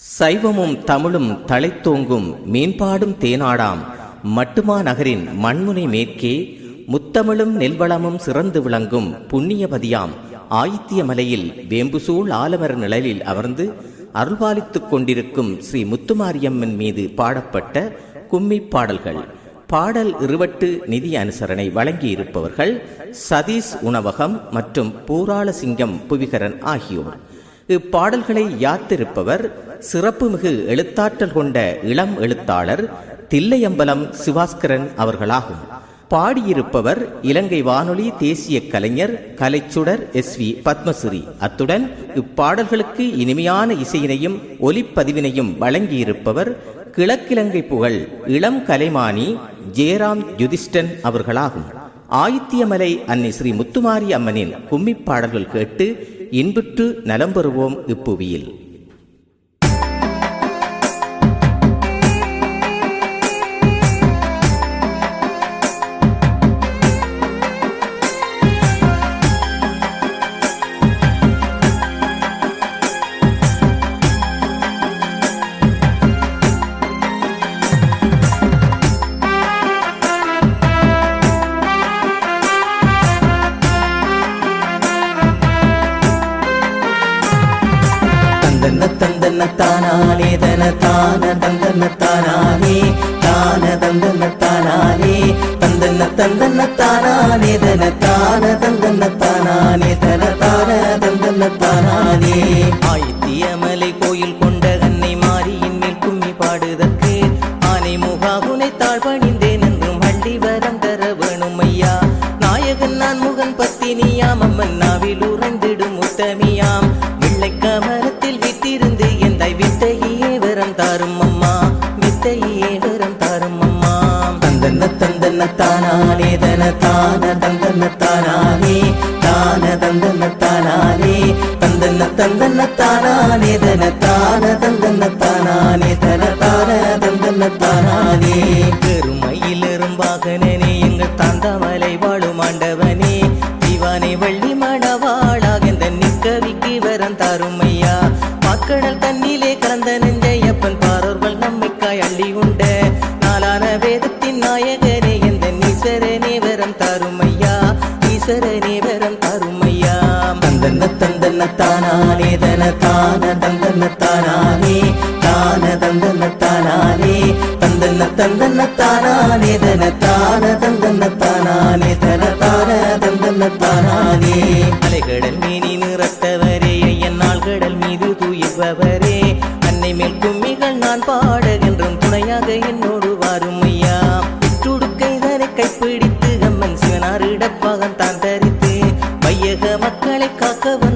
சைவமும் தமிழும் தழைத்தோங்கும் மேம்பாடும் தேனாடாம். மட்டுமா நகரின் மண்முனை மேற்கே முத்தமிழும் நெல்வளமும் சிறந்து விளங்கும் புண்ணியபதியாம். ஆயித்திய மலையில் வேம்புசூழ் ஆலமர நிழலில் அமர்ந்து அருள்பாலித்துக் கொண்டிருக்கும் ஸ்ரீ முத்துமாரியம்மன் மீது பாடப்பட்ட கும்மி பாடல்கள். பாடல் இருவட்டு நிதி அனுசரணை வழங்கியிருப்பவர்கள் சதீஷ் உணவகம் மற்றும் பூராளசிங்கம் புவிகரன் ஆகியோர். இப்பாடல்களை யாத்திருப்பவர் சிறப்புமிகு எழுத்தாற்றல் கொண்ட இளம் எழுத்தாளர் தில்லையம்பலம் சிவாஸ்கரன் அவர்களாகும். பாடியிருப்பவர் இலங்கை வானொலி தேசிய கலைஞர் கலைச்சுடர் எஸ் வி பத்மஸ்ரீ. அத்துடன் இப்பாடல்களுக்கு இனிமையான இசையினையும் ஒலிப்பதிவினையும் வழங்கியிருப்பவர் கிழக்கிலங்கை புகழ் இளம் கலைமானி ஜெயராம் யுதிஷ்டன் அவர்களாகும். ஆயித்தியமலை அன்னை ஸ்ரீ முத்துமாரி அம்மனின் கும்மிப் பாடல்கள் கேட்டு இன்புற்று நலம் பெறுவோம் இப்புவியில். தந்தன தன தான தந்தன தானானே தான தந்தன தானானே தந்தன தந்தன தானானே தன தான தந்தன தானானே தன தான தந்தன தானானே. ஆயித்தியமலை கோயில் கொண்ட அன்னை மாரியின் மேல் கும்மி பாடுதற்கு ஆனை முகாகுனை தாழ்பணிந்தேன் என்றும் ஹள்ளி வரம் தர வேணும் ஐயா. நாயகன் நான் முகன் பத்தினியாம் அம்மன் நாவில் உறைந்திடும் உத்தமியாம். தந்தன தன தான தந்தன தானானே தான? தந்தன தானானே தந்தன தந்தன தானானே தன தான தந்தன தானானே தன தான தந்தன தானானே பெருமையில் எறும்பாகனே எங்கள் தாந்தாமலை வாழும் ஆண்டவனே. திவானை வள்ளி மடவாளாக இந்த நிக்கவிக்கு வரம் தருமையா. மக்கள் மக்கடல் தந்தன தன தான தந்தன தான தந்தன தந்தன தந்தன தன தான தந்தன தன தான தந்தன தானானே அலைகடல் மீனி நிறத்தவரே ஐயன் நாள்கடல் மீது தூயிப்பவரே அன்னை மேல் கும்மிகள் நான் பாடுகின்றும் துணையாக என்னோடு வாரும் ஐயா. துடுக்கை தரை கைப்பிடித்து அம்மன் சிவனாரிட சிவனாரிடப்பாகம் தான் தரித்து வையக மக்களை காக்கவன்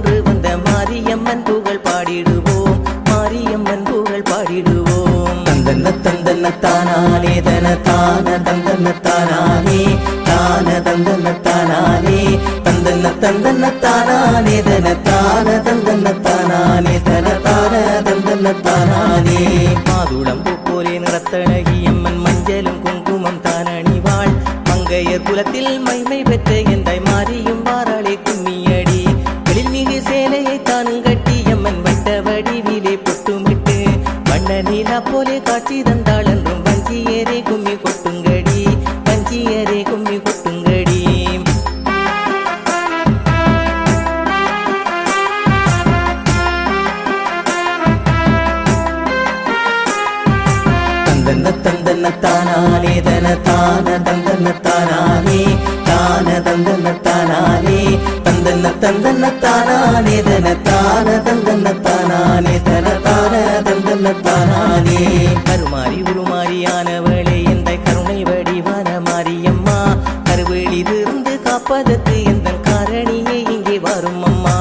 தந்தன தன தான தந்தன தானானே தான தந்தன தானானே தந்தன தந்தன தானானே தன தான தந்தன தானானே தன தான தந்தன தானானே மாதுளம்பு போலே நிறத்தழகி அம்மன் மஞ்சளும் குங்குமம் தான் அணிவாள் மங்கையர் குலத்தில் மைமை பெற்ற வண்ண நீலா போலே காட்சி தந்தாள் என்றும் வஞ்சியரே கும்மி கொட்டுங்கடி வஞ்சியரே கும்மி கொட்டுங்கடி. தந்தன தந்தன தானானே தன தான தந்தன தானானே தான தந்தன தானானே தந்தன தந்தன தானானே தன தான தந்தன தானானே தந்தன தானானே கருமாறி உருமாறியானவளே எந்த கருணை வடிவான மாரியம்மா? கருவெளிதிருந்து காப்பதற்கு எந்த காரணியே இங்கே வரும் அம்மா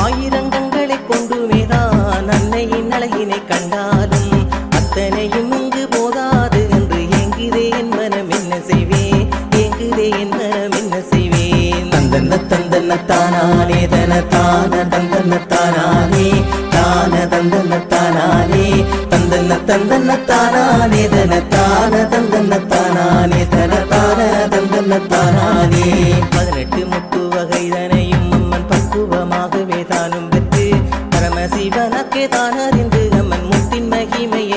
ஆயிரங்கங்களை கொண்டு மேதான் அன்னையின் அழகினை கண்டாலும் அத்தனையும் இங்கு போதாது என்று எங்குதே என் மனம் என்ன செய்வேன் எங்குதே என் மனம் என்ன செய்வேன் தந்தன தந்தன தானானே தன தான தந்தன தானானே தான தந்தன தானானே தந்தன தந்தன தானானே தன தான தந்தன தானானே தன தான தந்தன தானானே பதினெட்டு முத்து வகைதனையும் அம்மன் பக்குவமாகவே தானும் பெற்று பரமசிவனக்கே தான் அறிந்து அம்மன் முத்தின் தந்தன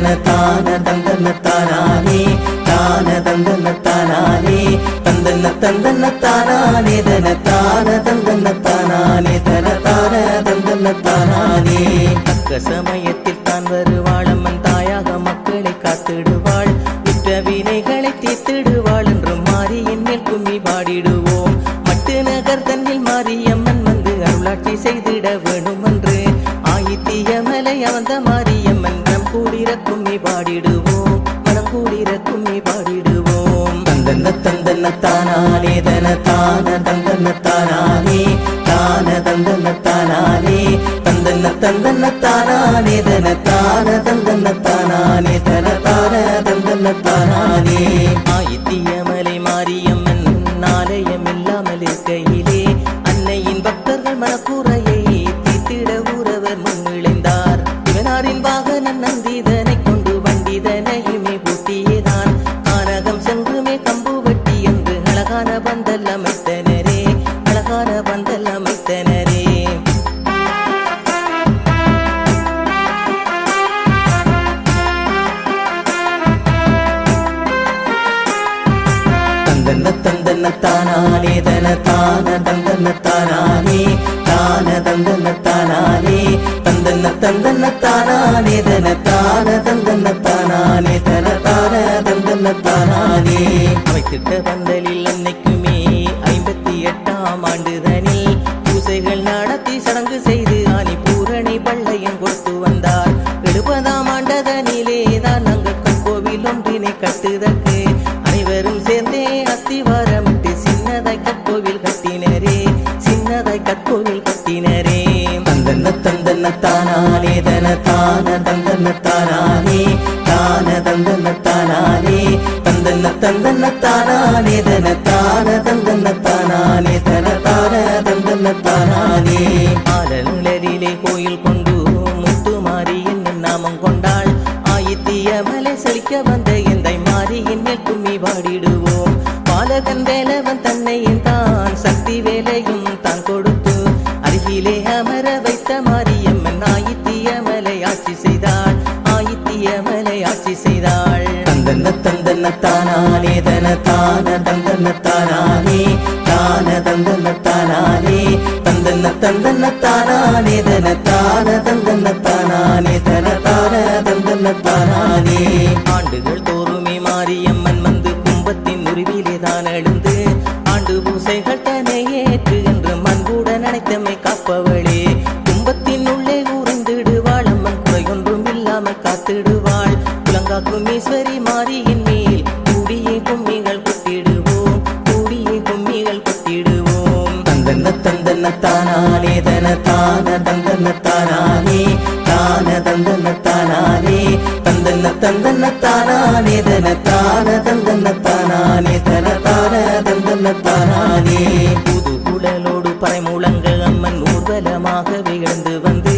தானானே தான தந்தன தானானே தான தந்தன தானானே. தந்தன தந்தன தானானே தன தான தந்தன தானானே தன தான தந்தன தானானே. தக்க சமயத்தில் தான் வருவாளம்மன் தாயாக மக்களை காத்திடுவாள். விட்ட வினைகளை தீர்த்திடுவாள் என்றும் மாரியின் மேல் கும்மி பாடிடுவோம். மட்டு நகர் தன்னில் மாரியம்மன் வந்து அருளாட்சி செய்திட வேணும் என்று மலை அவந்த மாரியம்மன் மனம் கூடிர கும்மி பாடிடுவோம். மனம் கூடிர கும்மி பாடிடுவோம். தந்தன தந்தன தானானே தன தான தந்தன தானானே தான தந்தன தானானே தந்தன தந்தன தானானே தன தான தந்தன தானானே தன தான தந்தன தானானே ஆயித்தியம் தந்தன தந்தன தானானே தன தான தந்தன தானானே தான தந்தன தானானே தந்தன தந்தன தானானே தன தான தந்தன தானானே தன தான தந்தன தானானே அவை திட்ட பந்தலில் அன்னைக்குமே ஐம்பத்தி எட்டாம் ஆண்டுதனில் பூசைகள் நடத்தி சடங்கு செய்து ஆனி பூரணி பள்ளையும் கொடுத்து வந்தார். எழுபதாம் ஆண்டதனிலே தான் நாங்கள் கோவில் ஒன்றினை கட்டுதற்கு தந்தன தன தான தந்தன தான தந்தன தந்தன தந்தன தன தான தந்தன தன தான தந்தன தானானே கோயில் கொண்டு முத்து மாறி என்ன நாமம் கொண்டாள். ஆயித்திய மலை செழிக்க வந்த எந்தை மாறி என்ன கும்மி பாடிடுவோம். பாலகன் வேலவன் தன்னையும் தான் சக்தி வேலையும் தான் கொடு தந்தன தன தான? தந்தன தான தந்தன தந்தன தந்தன தன தான தந்தன தன தான தந்தன ஆண்டுகள் தோறுமே மாரியம்மன் வந்து கும்பத்தின் உருவிலே தான் எழுந்து ஆண்டு பூசைகள் தன்னை ஏற்று என்று மண்புடன் அனைத்தமை காப்பவளே. கும்பத்தின் உள்ளே ஊர்ந்திடுவாள் அம்மன் குறையொன்றும் இல்லாமல் காத்திடுவாள். குலங்காக்கும் ஈஸ்வரி மாறியின் தந்தன தன தான தந்தன தானானே தான தந்தன தானானே தந்தன தந்தன தானானே தன தான தந்தன தானானே தன தான தந்தன தானானே. புது குடலோடு பறைமுழங்கள் அம்மன் ஊர்வலமாகவே எழுந்து வந்து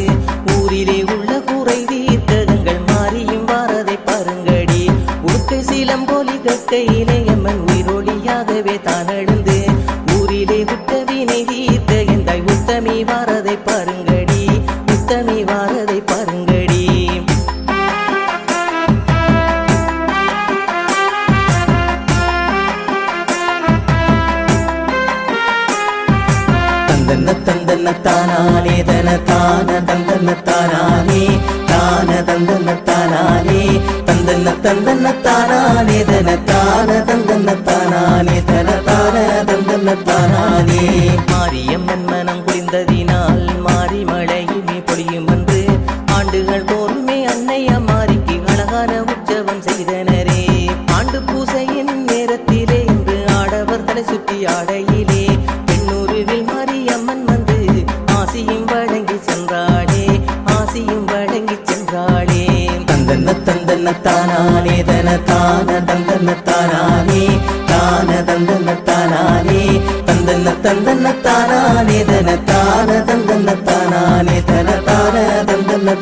ஊரிலே உள்ள குறை தீர்த்தகங்கள் மாறியும் வாரதை பாருங்கடி. உடுக்கை சீலம் போலி கற்கையிலே அம்மன் உயிரொளியாகவே தான் எழுந்து தந்தன தந்தன தானானே தன தான தந்தன தானானே தான தந்தன தானானே தந்தன தந்தன தானானே தன தான தந்தன தானானே தன தான தந்தன தானானே மாரியம்மன் தந்தன தன தான தந்தன தான தந்தன தானானே தந்தன தந்தன தன தான தந்தன தன தான தந்தன